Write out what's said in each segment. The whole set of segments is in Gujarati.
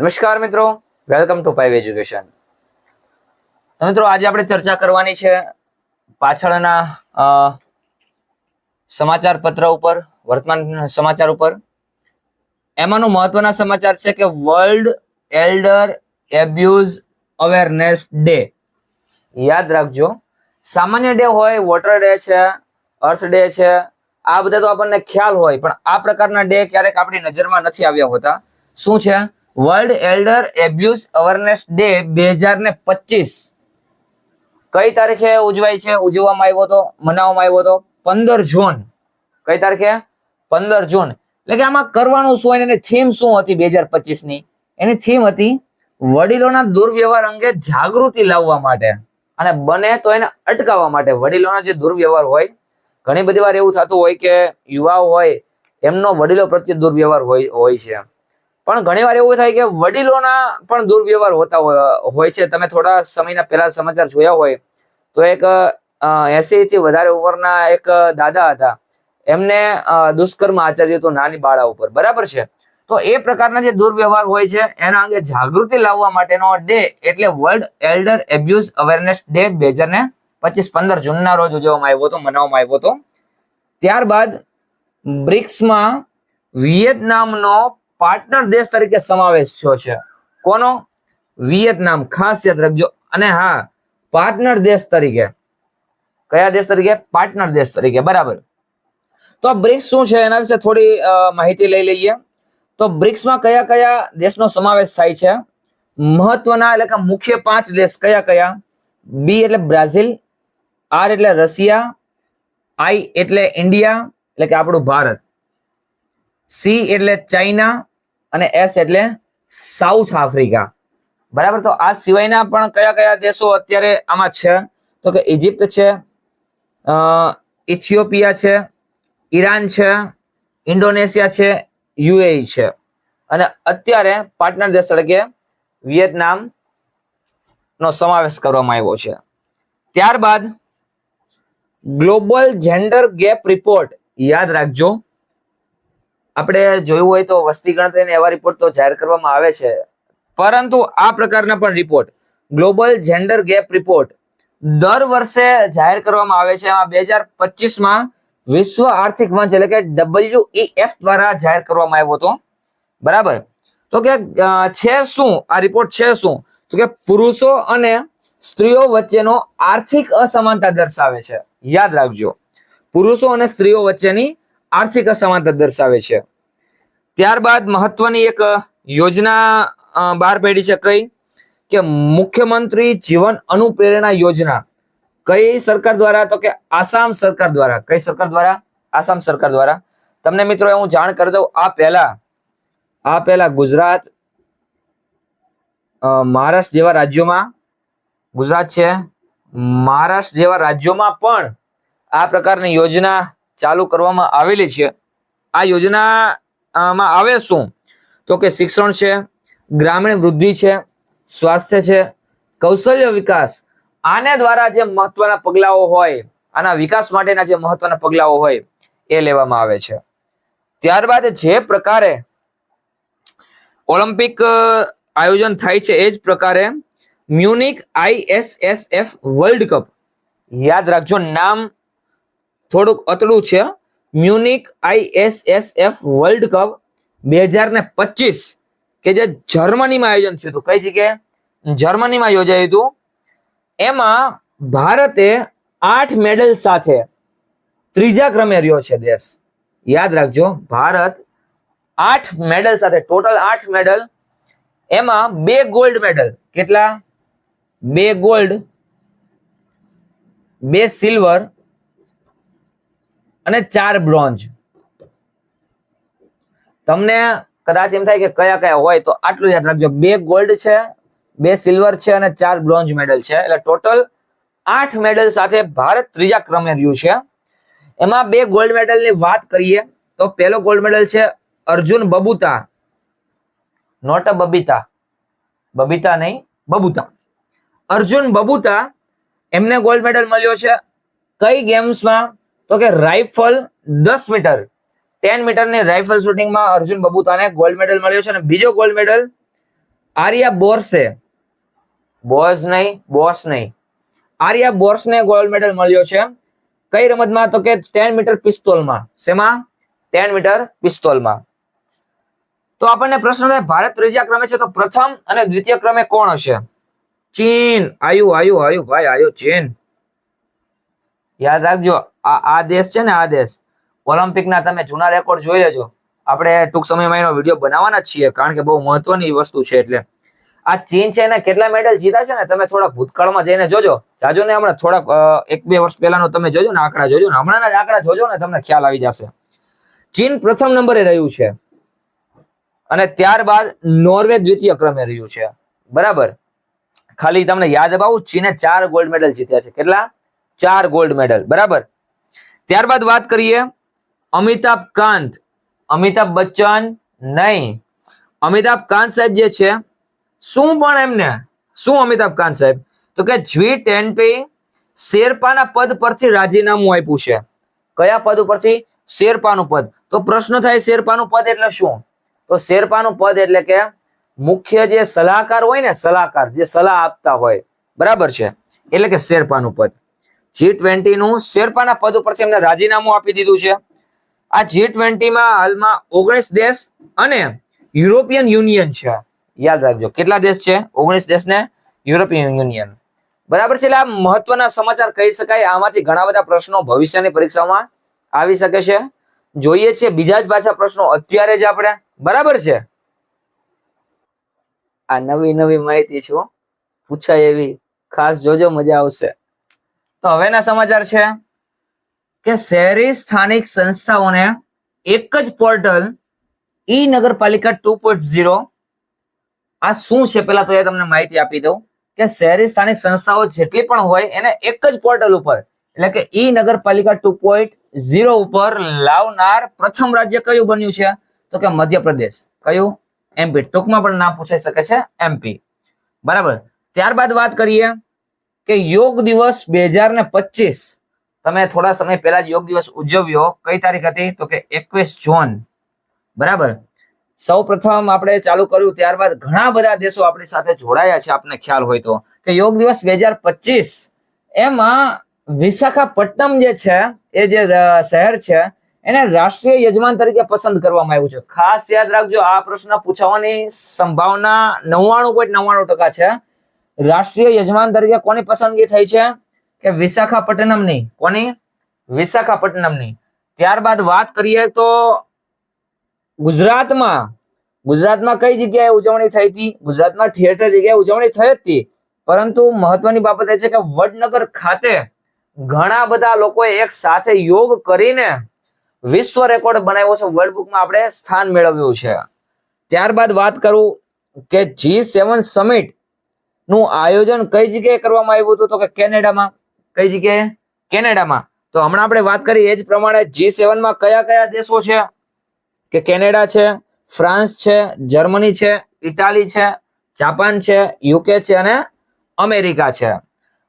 નમસ્કાર મિત્રો. વેલકમ ટુ પાઇવ એજ્યુકેશન મિત્રો, આજે આપણે ચર્ચા કરવાની છે પાછળના સમાચાર પત્ર ઉપર, વર્તમાન સમાચાર ઉપર. એમાંનું મહત્વના સમાચાર છે કે world elder abuse awareness day યાદ રાખજો. સામાન્ય ડે હોય, વોટર ડે છે, અર્થ ડે છે, આ બધા તો આપણને ખ્યાલ હોય, પણ આ પ્રકારના ડે ક્યારેક આપણી નજરમાં નથી આવ્યા હોતા. શું છે? World elder abuse awareness day બે હજાર ને પચીસ. કઈ તારીખે ઉજવાય છે? ઉજવવામાં આવ્યો હતો મનાવવામાં આવ્યો હતો પંદર જૂન. કઈ તારીખે? પંદર જૂન. એટલે કે આમાં કરવાનું શું હોય એની થીમ શું હતી બે હજાર પચીસની એની થીમ હતી વડીલોના દુર્વ્યવહાર અંગે જાગૃતિ લાવવા માટે. અને બને તો એને અટકાવવા માટે. વડીલોના જે દુર્વ્યવહાર હોય, ઘણી બધી વાર એવું થતું હોય કે યુવાઓ હોય, એમનો વડીલો પ્રત્યે દુર્વ્યવહાર હોય હોય છે. પણ ઘણી વાર એવું થાય કે વડીલોના પણ દુર્વ્યવહાર હોતા હોય હોય છે. તમે થોડા સમયના પહેલા સમાચાર જોયા હોય તો એક એસી થી વધારે ઉંમરના એક દાદા હતા. એમને દુષ્કર્મ આચર્યું હતું નાની બાળા ઉપર. બરાબર છે? તો એ પ્રકારના જે દુર્વ્યવહાર હોય છે, એના અંગે જાગૃતિ લાવવા માટેનો ડે એટલે world elder abuse awareness day બે હજાર ને પચીસ પંદર જૂનના રોજ ઉજવવામાં આવ્યો હતો, મનાવવામાં આવ્યો હતો. ત્યારબાદ બ્રિક્સમાં વિયેતનામનો પાર્ટનર દેશ તરીકે સમાવેશ થયો છે. કોનો? વિયેતનામ. ખાસ યાદ રાખજો. અને હા પાર્ટનર દેશ તરીકે. કયા દેશ તરીકે? પાર્ટનર દેશ તરીકે. બરાબર. તો બ્રિક્સ શું છે? એના વિશે થોડી માહિતી લઈ લઈએ. તો બ્રિક્સમાં કયા કયા દેશનો સમાવેશ થાય છે? મહત્વના એટલે કે મુખ્ય પાંચ દેશ કયા કયા? બી એટલે બ્રાઝિલ આર એટલે રશિયા આઈ એટલે ઇન્ડિયા, એટલે કે આપણું ભારત. સી એટલે ચાઇના અને એસ એટલે સાઉથ આફ્રિકા બરાબર? તો આ સિવાયના પણ કયા કયા દેશો અત્યારે આમાં છે? તો કે ઇજિપ્ત છે ઇથિયોપિયા છે ઈરાન છે ઇન્ડોનેશિયા છે યુએઈ છે. અને અત્યારે પાર્ટનર દેશ તરીકે વિયેતનામ નો સમાવેશ કરવામાં આવ્યો છે. ત્યારબાદ ગ્લોબલ જેન્ડર ગેપ રિપોર્ટ યાદ રાખજો. આપણે જોયું હોય તો વસ્તી ગણતરી અને એવા રિપોર્ટ તો જાહેર કરવામાં આવે છે. પરંતુ આ પ્રકારના પણ report global gender gap report દર વર્ષે જાહેર કરવામાં આવે છે. એમાં બે હજાર પચીસમાં વિશ્વ આર્થિક મંચ એટલે કે ડબલ્યુ એફ દ્વારા જાહેર કરવામાં આવ્યો હતો. બરાબર? તો કે છે શું? આ રિપોર્ટ છે શું? તો કે પુરુષો અને સ્ત્રીઓ વચ્ચેનો આર્થિક અસમાનતા દર્શાવે છે. યાદ રાખજો. પુરુષો અને સ્ત્રીઓ વચ્ચેની આર્થિક અસમાનતા દર્શાવે છે. ત્યારબાદ મહત્વની એક યોજના બહાર પડી છે કઈ? કે મુખ્યમંત્રી જીવન અનુપ્રેરણા યોજના. કઈ સરકાર દ્વારા? તો કે આસામ સરકાર દ્વારા. કઈ સરકાર દ્વારા? આસામ સરકાર દ્વારા. તમને મિત્રો હું જાણ કરી દઉં, આ પહેલા આ પહેલા ગુજરાત મહારાષ્ટ્ર જેવા રાજ્યોમાં, ગુજરાત છે, મહારાષ્ટ્ર જેવા રાજ્યોમાં પણ આ પ્રકારની યોજના ચાલુ કરવામાં આવેલી છે. આ યોજના માં આવે શું? તો કે શિક્ષણ છે, ગ્રામીણ વૃદ્ધિ છે, સ્વાસ્થ્ય છે, કૌશલ્ય વિકાસ, આને દ્વારા જે મહત્વના પગલાઓ હોય, આના વિકાસ માટેના જે મહત્વના પગલાઓ હોય, એ લેવામાં આવે છે. ત્યારબાદ જે પ્રકારે ઓલિમ્પિક આયોજન થાય છે, એ જ પ્રકારે મ્યુનિક આઈએસએસએફ વર્લ્ડ કપ. યાદ રાખજો, નામ થોડુંક અતડું છે. મ્યુનિક આઈએસએસએફ વર્લ્ડ કપ બે હજાર ને પચીસ, કે જે જર્મનીમાં આયોજન થયું હતું. કઈ જગ્યાએ? જર્મનીમાં યોજાયું હતું. એમાં ભારતે આઠ મેડલ સાથે ત્રીજા ક્રમે રહ્યો છે દેશ. યાદ રાખજો, ભારત આઠ મેડલ સાથે, ટોટલ આઠ મેડલ. એમાં બે ગોલ્ડ મેડલ. કેટલા? બે ગોલ્ડ, બે સિલ્વર અને ચાર બ્રોન્ઝ તમને કદાચ એમ થાય કે કયા કયા હોય તો આટલું યાદ રાખજો. બે ગોલ્ડ છે, બે સિલ્વર છે અને ચાર બ્રોન્ઝ મેડલ છે. એટલે ટોટલ આઠ મેડલ સાથે ભારત ત્રીજા ક્રમે રહ્યું છે. એમાં બે ગોલ્ડ મેડલની વાત કરીએ તો પહેલો ગોલ્ડ મેડલ છે Arjun બબુતા. Not a Babita. Babita નહીં, બબુતા. અર્જુન બબુતા એમને ગોલ્ડ મેડલ મળ્યો છે. કઈ ગેમ્સમાં તો કે રાઇફલ દસ મીટર. ટેન મીટરની રાઇફલ શૂટિંગમાં અર્જુન બબુતાને ગોલ્ડ મેડલ મળ્યો છે અને બીજો ગોલ્ડ મેડલ આર્યા બોર્સે. બોઝ નહીં, બોસ નહીં. આર્યા બોર્સને ગોલ્ડ મેડલ મળ્યો છે. કઈ રમતમાં? તો કે ટેન મીટર પિસ્તોલમાં. શેમાં? ટેન મીટર પિસ્તોલમાં. તો આપણને પ્રશ્ન થાય, ભારત ત્રીજા ક્રમે છે તો પ્રથમ અને દ્વિતીય ક્રમે કોણ હશે? ચીન. આયુ આયુ આયુ, ભાઈ, આયુ ચીન. યાદ રાખજો. આ આ દેશ છે ને આ દેશ. ઓલિમ્પિકના તમે જૂના રેકોર્ડ જોઈ લેજો. આપણે ટૂંક સમયમાં એનો વીડિયો બનાવવાના જ છીએ, કારણ કે બહુ મહત્વની વસ્તુ છે એટલે. આ ચીન છે એને કેટલા મેડલ જીતા છે ને? તમે થોડાક ભૂતકાળમાં જઈને જોજો. જાજો ને હમણાં થોડાક એક બે વર્ષ પહેલાનો તમે જોજો ને આંકડા જોજો ને. હમણાંના આંકડા જોજો ને, તમને ખ્યાલ આવી જશે. ચીન પ્રથમ નંબરે રહ્યું છે. અને ત્યારબાદ નોર્વે દ્વિતીય ક્રમે રહ્યું છે. બરાબર? ખાલી તમને યાદ અપાવું ચીને ચાર ગોલ્ડ મેડલ જીત્યા છે. કેટલા? ચાર ગોલ્ડ મેડલ બરાબર? ત્યારબાદ વાત કરીએ અમિતાભ કાંત. અમિતાભ બચ્ચન નહીં. અમિતાભ કાંત સાહેબ જે છે, શું પણ એમને, શું અમિતાભ કાંત સાહેબ? તો કે જી ટેનપી શેરપાના પદ પરથી રાજીનામું આપ્યું છે. કયા પદ ઉપરથી? શેરપાનું પદ. તો પ્રશ્ન થાય શેરપાનું પદ એટલે શું? તો શેરપાનું પદ એટલે કે મુખ્ય જે સલાહકાર હોય ને, સલાહકાર, જે સલાહ આપતા હોય. બરાબર છે? એટલે કે શેરપાનું પદ. જી ટ્વેન્ટી નું શેરપાના પદ ઉપરથી એમને રાજીનામું આપી દીધું છે. આ જી ટ્વેન્ટીમાં હાલમાં ઓગણીસ દેશ અને યુરોપિયન યુનિયન છે. યાદ રાખજો, કેટલા દેશ છે? ઓગણીસ દેશને યુરોપિયન યુનિયન. બરાબર છે, એટલે આ મહત્વના સમાચાર કહી શકાય. આમાંથી ઘણા બધા પ્રશ્નો ભવિષ્યની પરીક્ષામાં આવી શકે છે. જોઈએ છીએ બીજા જ પાછા પ્રશ્નો અત્યારે જ આપણે. બરાબર છે? આ નવી નવી માહિતી છો પૂછાય એવી. ખાસ જોજો, મજા આવશે. તો હવેના સમાચાર છે કે શહેરી સ્થાનિક સંસ્થાઓને એક જ પોર્ટલ ઈ નગરપાલિકા ટુ પોઈન્ટ ઝીરો આ શું છે પેલા તો એ તમને માહિતી આપી દઉં કે શહેરી સ્થાનિક સંસ્થાઓ જેટલી પણ હોય એને એક જ પોર્ટલ ઉપર એટલે કે ઈ નગરપાલિકા ટુ પોઈન્ટ ઝીરો ઉપર લાવનાર પ્રથમ રાજ્ય કયું બન્યું છે? તો કે મધ્યપ્રદેશ. કયું? એમપી ટૂંકમાં પણ નામ પૂછાઈ શકે છે એમપી બરાબર. ત્યારબાદ વાત કરીએ કે યોગ દિવસ બે હજાર ને પચીસ. તમે થોડા સમય પહેલા જ યોગ દિવસ ઉજવ્યો. કઈ તારીખ હતી? તો કે એકવીસ જૂન. બરાબર? સૌ પ્રથમ આપણે ચાલુ કર્યું, ત્યારબાદ ઘણા બધા દેશો આપણી સાથે જોડાયા છે, આપને ખ્યાલ હોય તો. કે યોગ દિવસ બે હજાર પચીસ, એમાં વિશાખાપટ્ટનમ જે છે, એ જે શહેર છે, એને રાષ્ટ્રીય યજમાન તરીકે પસંદ કરવામાં આવ્યું છે. ખાસ યાદ રાખજો, આ પ્રશ્ન પૂછાવાની સંભાવના નવ્વાણું પોઈન્ટ નવ્વાણું ટકા છે. રાષ્ટ્રીય યજમાન તરીકે કોની પસંદગી થઈ છે? કે વિશાખાપટ્ટનમની? કોની? વિશાખાપટ્ટનમની. ત્યારબાદ વાત કરીએ તો ગુજરાતમાં. ગુજરાતમાં કઈ જગ્યાએ ઉજવણી થઈ હતી? ગુજરાતમાં ઠેર જગ્યાએ ઉજવણી થઈ હતી. પરંતુ મહત્વની બાબત એ છે કે વડનગર ખાતે ઘણા બધા લોકોએ એક સાથે યોગ કરીને વિશ્વ રેકોર્ડ બનાવ્યો છે. વર્લ્ડ બુકમાં આપણે સ્થાન મેળવ્યું છે. ત્યારબાદ વાત કરું કે જી સેવન સમિટ નું આયોજન કઈ જગ્યાએ કરવામાં આવ્યું હતું? તો કે કેનેડામાં. કઈ જગ્યાએ? કેનેડામાં. તો હમણાં આપણે વાત કરી એ જ પ્રમાણે જી સેવનમાં કયા કયા દેશો છે? કે કેનેડા છે, ફ્રાન્સ છે, જર્મની છે, ઇટાલી છે, જાપાન છે, યુકે છે અને અમેરિકા છે.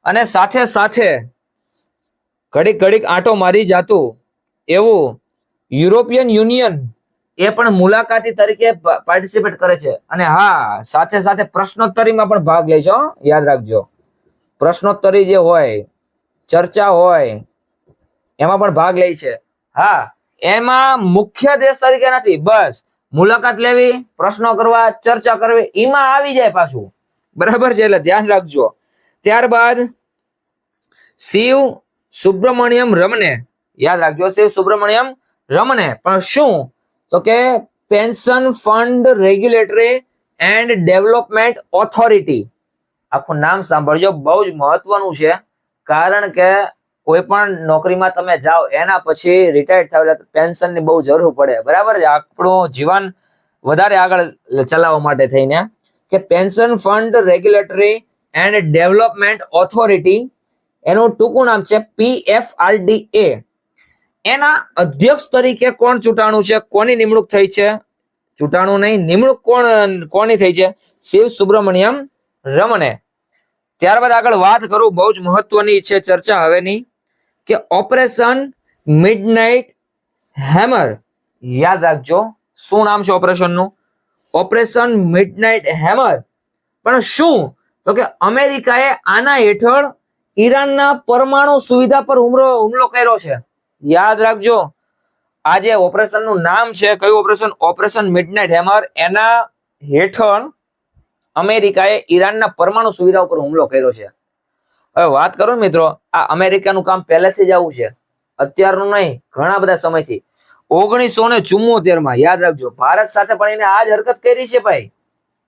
અને સાથે સાથે ઘડીક ઘડીક આંટો મારી જાતું એવું યુરોપિયન યુનિયન એ પણ મુલાકાતી તરીકે પાર્ટિસિપેટ કરે છે. અને હા, સાથે સાથે પ્રશ્નોત્તરીમાં પણ ભાગ લે છે યાદ રાખજો. પ્રશ્નોત્તરી જે હોય, ચર્ચા હોય, એમાં પણ ભાગ લે છે. હા, એમાં મુખ્ય દેશ તરીકે નથી, બસ, મુલાકાત લેવી, પ્રશ્નો કરવા, ચર્ચા કરવી એમાં આવી જાય પાછું. બરાબર છે, એટલે ધ્યાન રાખજો. ત્યારબાદ, શિવ સુબ્રમણ્યમ રમને. યાદ રાખજો, શિવ સુબ્રમણ્યમ રમને. પણ શું? તો કે pension fund regulatory and development authority. આખું નામ સાંભળજો, બહુ જ મહત્વનું છે. કારણ કે કોઈ પણ નોકરીમાં તમે જાઓ, એના પછી રિટાયર્ડ થાવ એટલે પેન્શનની બહુ જરૂર પડે. બરાબર છે? આપણું જીવન વધારે આગળ ચલાવવા માટે થઈને. કે pension fund regulatory and development authority, એનું ટૂંકું નામ છે પીએફઆરડીએ એના અધ્યક્ષ તરીકે કોણ ચૂંટાણું છે? કોની નિમણૂક થઈ છે? ચૂંટાણું નહીં, નિમણૂક કોણ, કોની થઈ છે? શિવ સુબ્રમણ્યમ રમને ત્યારબાદ આગળ વાત કરું, બહુ જ મહત્વની છે ચર્ચા હવેની, કે ઓપરેશન મિડનાઇટ હેમર, યાદ રાખજો, શું નામ છે ઓપરેશનનું? Operation midnight hammer. પણ શું? તો કે અમેરિકાએ આના હેઠળ ઈરાનના પરમાણુ સુવિધા પર હુમલો હુમલો કર્યો છે. યાદ રાખજો આ જે ઓપરેશનનું નામ છે, કયું ઓપરેશન? Operation midnight hammer. એના હેઠળ અમેરિકાએ ઈરાનના પરમાણુ સુવિધા ઉપર હુમલો કર્યો છે. હવે વાત કરું મિત્રો, આ અમેરિકાનું કામ પહેલેથી જ આવું છે. અત્યારનું નહીં, ઘણા બધા સમયથી. ઓગણીસો ને ચુમ્મોતેરમાં યાદ રાખજો, ભારત સાથે પણ એને આ જ હરકત કરી છે ભાઈ.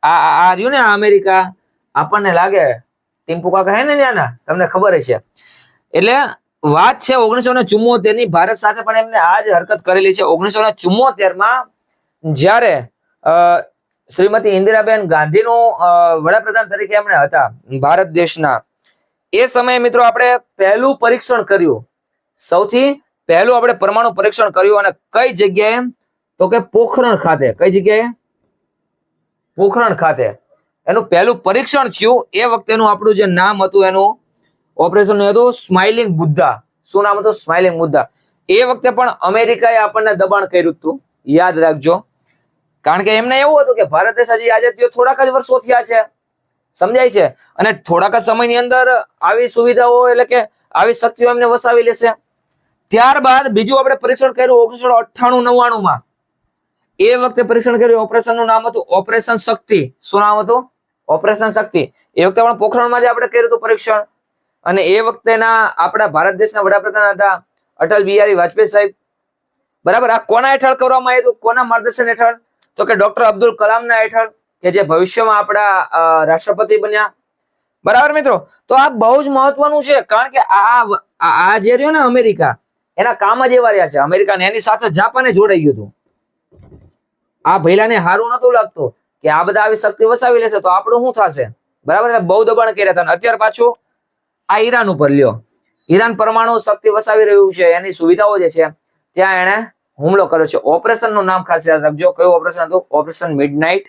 આ, આ- રહ્યું ને અમેરિકા? આપણને લાગે ટીમ્પુ કાકા હે ને ત્યાંના, તમને ખબર છે એટલે વાત છે ઓગણીસો ને ચુમ્મોતેરની ભારત સાથે પણ એમને આ જ હરકત કરેલી છે. ઓગણીસો ને ચુમ્મોતેરમાં જ્યારે શ્રીમતી ઇન્દિરાબેન ગાંધીનું નું વડાપ્રધાન તરીકે એમણે હતા ભારત દેશના. એ સમયે મિત્રો આપણે પહેલું પરીક્ષણ કર્યું. સૌથી પહેલું આપણે પરમાણુ પરીક્ષણ કર્યું અને કઈ જગ્યાએ? તો કે પોખરણ ખાતે. કઈ જગ્યાએ? પોખરણ ખાતે. એનું પહેલું પરીક્ષણ થયું. એ વખતેનું આપણું જે નામ હતું એનું ઓપરેશન હતું સ્માઇલિંગ બુદ્ધા શું નામ હતું? સ્માઇલિંગ બુદ્ધા એ વખતે પણ અમેરિકાએ આપણને દબાણ કર્યું હતું. યાદ રાખજો. કારણ કે એમને એવું હતું કે ભારત દેશ હજી આજે થોડાક જ વર્ષો થયા છે. સમજાય છે? અને થોડાક જ સમયની અંદર આવી સુવિધાઓ એટલે કે આવી શક્તિઓ એમને વસાવી લેશે. ત્યારબાદ બીજું આપણે પરીક્ષણ કર્યું ઓગણીસો અઠ્ઠાણું નવ્વાણું માં એ વખતે પરીક્ષણ કર્યું ઓપરેશનનું નામ હતું ઓપરેશન શક્તિ. શું નામ હતું? ઓપરેશન શક્તિ. એ વખતે પણ પોખરણમાં જ આપણે કર્યું હતું પરીક્ષણ. અને એ વખતેના આપણા ભારત દેશના વડાપ્રધાન હતા અટલ બિહારી વાજપેયી સાહેબ. બરાબર? આ કોના હેઠળ કરવામાં આવ્યું કોના માર્ગદર્શન હેઠળ? તો કે ડોક્ટર અબ્દુલ કલામના હેઠળ, કે જે ભવિષ્યમાં આપણા રાષ્ટ્રપતિ બન્યા. બરાબર મિત્રો? તો આ બહુ જ મહત્વનું છે, કારણ કે આ, આ- જે રહ્યો ને અમેરિકા, એના કામ જ એવા રહ્યા છે. અમેરિકા ને એની સાથે જાપાને જોડાઈ ગયું હતું. આ ભૈલાને સારું નતું લાગતું કે આ બધા આવી શક્તિ વસાવી લેશે તો આપણું શું થશે? બરાબર? બહુ દબાણ કર્યા હતા. અત્યાર પાછું આ ઈરાન ઉપર, લ્યો. ઈરાન પરમાણુ શક્તિ વસાવી રહ્યું છે, એની સુવિધાઓ જે છે, ત્યાં એણે હુમલો કર્યો છે. ઓપરેશનનું નામ ખાસ યાદ રાખજો. કયું ઓપરેશન હતું? Operation midnight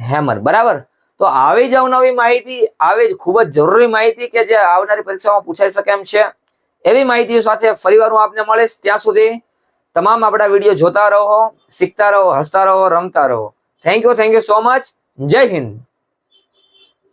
hammer. બરાબર? તો આવી જ અવનવી માહિતી, આવી જ ખૂબ જ જરૂરી માહિતી કે જે આવનારી પરીક્ષામાં પૂછાઈ શકે એમ છે. એવી માહિતી સાથે ફરીવાર હું આપને મળીશ. ત્યાં સુધી તમામ આપણા વીડિયો જોતા રહો, શીખતા રહો, હસતા રહો, રમતા રહો. Thank you thank you so much જય હિન્દ.